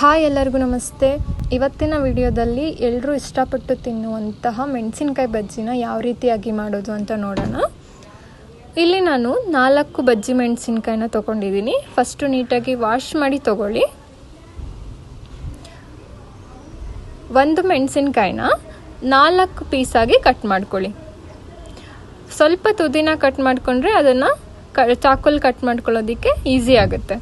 Hi ಎಲ್ಲರಿಗೂ ನಮಸ್ತೆ. ಇವತ್ತಿನ ವಿಡಿಯೋದಲ್ಲಿ ಎಲ್ಲರೂ ಇಷ್ಟಪಟ್ಟು ತಿನ್ನುವಂತಹ ಮೆಣಸಿನ್ಕಾಯಿ ಬಜ್ಜಿನ ಯಾವ ರೀತಿಯಾಗಿ ಮಾಡೋದು ಅಂತ ನೋಡೋಣ. ಇಲ್ಲಿ ನಾನು ನಾಲ್ಕು ಬಜ್ಜಿ ಮೆಣಸಿನ್ಕಾಯಿನ ತೊಗೊಂಡಿದ್ದೀನಿ. ಫಸ್ಟು ನೀಟಾಗಿ ವಾಶ್ ಮಾಡಿ ತಗೊಳ್ಳಿ. ಒಂದು ಮೆಣಸಿನ್ಕಾಯಿನ ನಾಲ್ಕು ಪೀಸಾಗಿ ಕಟ್ ಮಾಡ್ಕೊಳ್ಳಿ. ಸ್ವಲ್ಪ ತುದಿನ ಕಟ್ ಮಾಡಿಕೊಂಡ್ರೆ ಅದನ್ನು ಕ ಚಾಕುಲ್ ಕಟ್ ಮಾಡ್ಕೊಳ್ಳೋದಕ್ಕೆ ಈಸಿ ಆಗುತ್ತೆ.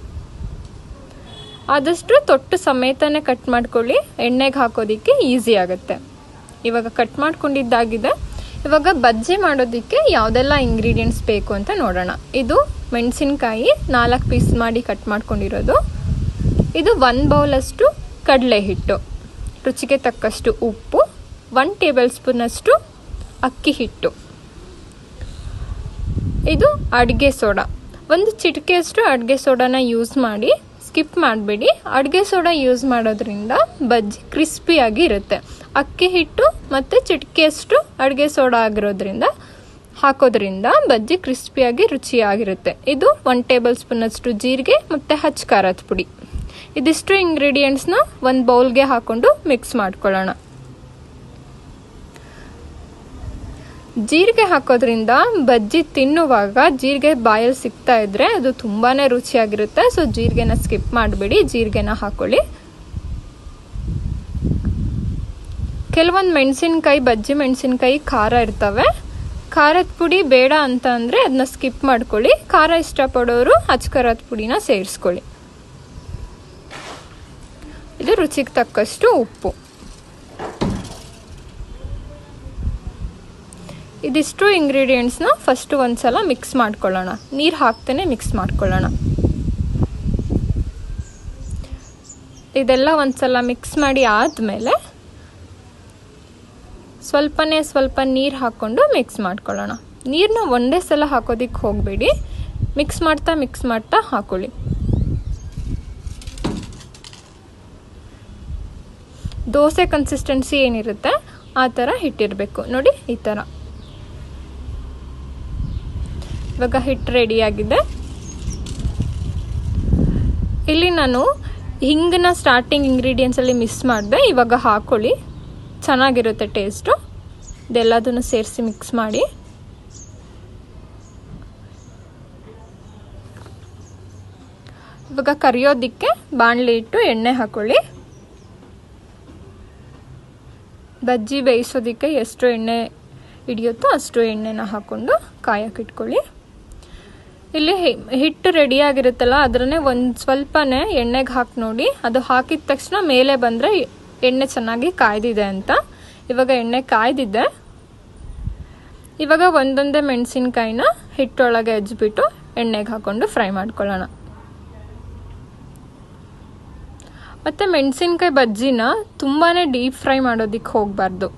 ಆದಷ್ಟು ತೊಟ್ಟು ಸಮೇತನೇ ಕಟ್ ಮಾಡ್ಕೊಳ್ಳಿ. ಎಣ್ಣೆಗೆ ಹಾಕೋದಕ್ಕೆ ಈಸಿ ಆಗುತ್ತೆ. ಇವಾಗ ಕಟ್ ಮಾಡ್ಕೊಂಡಿದ್ದಾಗಿದೆ. ಇವಾಗ ಬಜ್ಜಿ ಮಾಡೋದಕ್ಕೆ ಯಾವುದೆಲ್ಲ ಇಂಗ್ರೀಡಿಯೆಂಟ್ಸ್ ಬೇಕು ಅಂತ ನೋಡೋಣ. ಇದು ಮೆಣಸಿನ್ಕಾಯಿ ನಾಲ್ಕು ಪೀಸ್ ಮಾಡಿ ಕಟ್ ಮಾಡ್ಕೊಂಡಿರೋದು. ಇದು ಒನ್ ಬೌಲಷ್ಟು ಕಡಲೆ ಹಿಟ್ಟು. ರುಚಿಗೆ ತಕ್ಕಷ್ಟು ಉಪ್ಪು ಒನ್ ಟೇಬಲ್ ಸ್ಪೂನಷ್ಟು ಅಕ್ಕಿ ಹಿಟ್ಟು. ಇದು ಅಡುಗೆ ಸೋಡಾ. ಒಂದು ಚಿಟಿಕೆಯಷ್ಟು ಅಡುಗೆ ಸೋಡಾನ ಯೂಸ್ ಮಾಡಿ ಸ್ಕಿಪ್ ಮಾಡಬೇಡಿ. ಅಡುಗೆ ಸೋಡಾ ಯೂಸ್ ಮಾಡೋದ್ರಿಂದ ಬಜ್ಜಿ ಕ್ರಿಸ್ಪಿಯಾಗಿ ಇರುತ್ತೆ. ಅಕ್ಕಿ ಹಿಟ್ಟು ಮತ್ತು ಚಿಟಿಕೆಯಷ್ಟು ಅಡುಗೆ ಸೋಡಾ ಆಗಿರೋದ್ರಿಂದ ಹಾಕೋದ್ರಿಂದ ಬಜ್ಜಿ ಕ್ರಿಸ್ಪಿಯಾಗಿ ರುಚಿಯಾಗಿರುತ್ತೆ. ಇದು ಒನ್ ಟೇಬಲ್ ಸ್ಪೂನಷ್ಟು ಜೀರಿಗೆ ಮತ್ತು ಹಚ್ಚ ಖಾರದ ಪುಡಿ. ಇದಿಷ್ಟು ಇಂಗ್ರೀಡಿಯೆಂಟ್ಸ್ನ ಒಂದು ಬೌಲ್ಗೆ ಹಾಕ್ಕೊಂಡು ಮಿಕ್ಸ್ ಮಾಡ್ಕೊಳ್ಳೋಣ. ಜೀರಿಗೆ ಹಾಕೋದ್ರಿಂದ ಬಜ್ಜಿ ತಿನ್ನುವಾಗ ಜೀರಿಗೆ ಬಾಯಲ್ಲಿ ಸಿಗ್ತಾ ಇದ್ರೆ ಅದು ತುಂಬಾ ರುಚಿಯಾಗಿರುತ್ತೆ. ಸೊ ಜೀರಿಗೆನ ಸ್ಕಿಪ್ ಮಾಡಬೇಡಿ. ಜೀರಿಗೆನ ಹಾಕೊಳ್ಳಿ. ಕೆಲವೊಂದು ಮೆಣಸಿನ್ಕಾಯಿ, ಬಜ್ಜಿ ಮೆಣಸಿನ್ಕಾಯಿ ಖಾರ ಇರ್ತವೆ. ಖಾರದ ಪುಡಿ ಬೇಡ ಅಂತ ಅಂದರೆ ಅದನ್ನ ಸ್ಕಿಪ್ ಮಾಡ್ಕೊಳ್ಳಿ. ಖಾರ ಇಷ್ಟಪಡೋರು ಖಾರದ ಪುಡಿನ ಸೇರಿಸ್ಕೊಳ್ಳಿ. ಇದು ರುಚಿಗೆ ತಕ್ಕಷ್ಟು ಉಪ್ಪು. ಇದಿಷ್ಟು ಇಂಗ್ರೀಡಿಯೆಂಟ್ಸ್ನ ಫಸ್ಟು ಒಂದು ಸಲ ಮಿಕ್ಸ್ ಮಾಡ್ಕೊಳ್ಳೋಣ. ನೀರು ಹಾಕ್ತೇನೆ ಮಿಕ್ಸ್ ಮಾಡ್ಕೊಳ್ಳೋಣ. ಇದೆಲ್ಲ ಒಂದು ಸಲ ಮಿಕ್ಸ್ ಮಾಡಿ ಆದಮೇಲೆ ಸ್ವಲ್ಪನೇ ಸ್ವಲ್ಪ ನೀರು ಹಾಕ್ಕೊಂಡು ಮಿಕ್ಸ್ ಮಾಡ್ಕೊಳ್ಳೋಣ. ನೀರನ್ನ ಒಂದೇ ಸಲ ಹಾಕೋದಿಕ್ಕೆ ಹೋಗಬೇಡಿ. ಮಿಕ್ಸ್ ಮಾಡ್ತಾ ಮಿಕ್ಸ್ ಮಾಡ್ತಾ ಹಾಕೊಳ್ಳಿ. ದೋಸೆ ಕನ್ಸಿಸ್ಟೆನ್ಸಿ ಏನಿರುತ್ತೆ? ಆ ಥರ ಹಿಟ್ಟಿರಬೇಕು. ನೋಡಿ, ಈ ಥರ ಇವಾಗ ಹಿಟ್ಟು ರೆಡಿಯಾಗಿದೆ ಇಲ್ಲಿ ನಾನು ಹಿಂಗನ್ನ ಸ್ಟಾರ್ಟಿಂಗ್ ಇಂಗ್ರೀಡಿಯೆಂಟ್ಸಲ್ಲಿ ಮಿಸ್ ಮಾಡಿದೆ, ಇವಾಗ ಹಾಕೊಳ್ಳಿ. ಚೆನ್ನಾಗಿರುತ್ತೆ ಟೇಸ್ಟು ಇದೆಲ್ಲದನ್ನು ಸೇರಿಸಿ ಮಿಕ್ಸ್ ಮಾಡಿ. ಇವಾಗ ಕರಿಯೋದಕ್ಕೆ ಬಾಣಲಿ ಇಟ್ಟು ಎಣ್ಣೆ ಹಾಕೊಳ್ಳಿ. ಬಜ್ಜಿ ಬೇಯಿಸೋದಕ್ಕೆ ಎಷ್ಟು ಎಣ್ಣೆ ಹಿಡಿಯುತ್ತೋ ಅಷ್ಟು ಎಣ್ಣೆನ ಹಾಕ್ಕೊಂಡು ಕಾಯಕ್ಕೆ ಇಟ್ಕೊಳ್ಳಿ. ಇಲ್ಲಿ ಹಿಟ್ಟು ರೆಡಿಯಾಗಿರುತ್ತಲ್ಲ ಅದರನ್ನೇ ಒಂದು ಸ್ವಲ್ಪನೇ ಎಣ್ಣೆಗೆ ಹಾಕಿ ನೋಡಿ. ಅದು ಹಾಕಿದ ತಕ್ಷಣ ಮೇಲೆ ಬಂದರೆ ಎಣ್ಣೆ ಚೆನ್ನಾಗಿ ಕಾಯ್ದಿದೆ ಅಂತ. ಇವಾಗ ಎಣ್ಣೆ ಕಾಯ್ದಿದೆ. ಇವಾಗ ಒಂದೊಂದೇ ಮೆಣಸಿನ್ಕಾಯಿನ ಹಿಟ್ಟೊಳಗೆ ಹೆಜ್ಬಿಟ್ಟು ಎಣ್ಣೆಗೆ ಹಾಕ್ಕೊಂಡು ಫ್ರೈ ಮಾಡ್ಕೊಳ್ಳೋಣ. ಮತ್ತು ಮೆಣಸಿನ್ಕಾಯಿ ಬಜ್ಜಿನ ತುಂಬಾ ಡೀಪ್ ಫ್ರೈ ಮಾಡೋದಕ್ಕೆ ಹೋಗಬಾರ್ದು.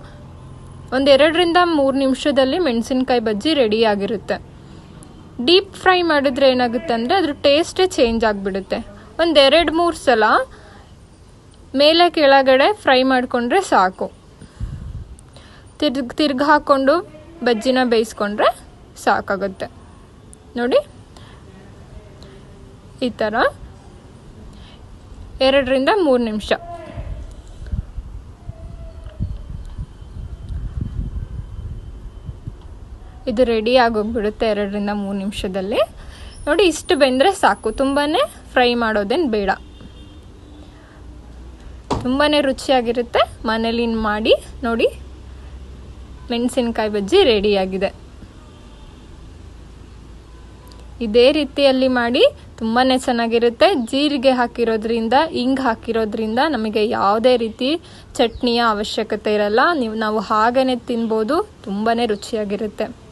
ಒಂದೆರಡರಿಂದ ಮೂರು ನಿಮಿಷದಲ್ಲಿ ಮೆಣಸಿನ್ಕಾಯಿ ಬಜ್ಜಿ ರೆಡಿ ಆಗಿರುತ್ತೆ. ಡೀಪ್ ಫ್ರೈ ಮಾಡಿದ್ರೆ ಏನಾಗುತ್ತೆ ಅಂದರೆ ಅದ್ರ ಟೇಸ್ಟೇ ಚೇಂಜ್ ಆಗಿಬಿಡುತ್ತೆ. ಒಂದೆರಡು ಮೂರು ಸಲ ಮೇಲೆ ಕೆಳಗಡೆ ಫ್ರೈ ಮಾಡಿಕೊಂಡ್ರೆ ಸಾಕು. ತಿರ್ಗ್ ತಿರ್ಗಿ ಹಾಕ್ಕೊಂಡು ಬಜ್ಜಿನ ಬೇಯಿಸ್ಕೊಂಡ್ರೆ ಸಾಕಾಗುತ್ತೆ. ನೋಡಿ. ಈ ಥರ ಎರಡರಿಂದ ಮೂರು ನಿಮಿಷ. ಇದು ರೆಡಿ ಆಗೋಗ್ಬಿಡುತ್ತೆ ಎರಡರಿಂದ ಮೂರು ನಿಮಿಷದಲ್ಲಿ. ನೋಡಿ ಇಷ್ಟು ಬೆಂದರೆ ಸಾಕು. ತುಂಬಾ ಫ್ರೈ ಮಾಡೋದೇನು ಬೇಡ. ತುಂಬಾ ರುಚಿಯಾಗಿರುತ್ತೆ. ಮನೇಲಿ ಮಾಡಿ ನೋಡಿ ಮೆಣಸಿನ್ಕಾಯಿ ಬಜ್ಜಿ ರೆಡಿಯಾಗಿದೆ ಇದೇ ರೀತಿಯಲ್ಲಿ ಮಾಡಿ ತುಂಬಾ ಚೆನ್ನಾಗಿರುತ್ತೆ. ಜೀರಿಗೆ ಹಾಕಿರೋದ್ರಿಂದ, ಇಂಗ್ ಹಾಕಿರೋದ್ರಿಂದ ನಮಗೆ ಯಾವುದೇ ರೀತಿ ಚಟ್ನಿಯ ಅವಶ್ಯಕತೆ ಇರಲ್ಲ. ನೀವು, ನಾವು ಹಾಗೇ ತಿನ್ಬೋದು. ತುಂಬಾ ರುಚಿಯಾಗಿರುತ್ತೆ.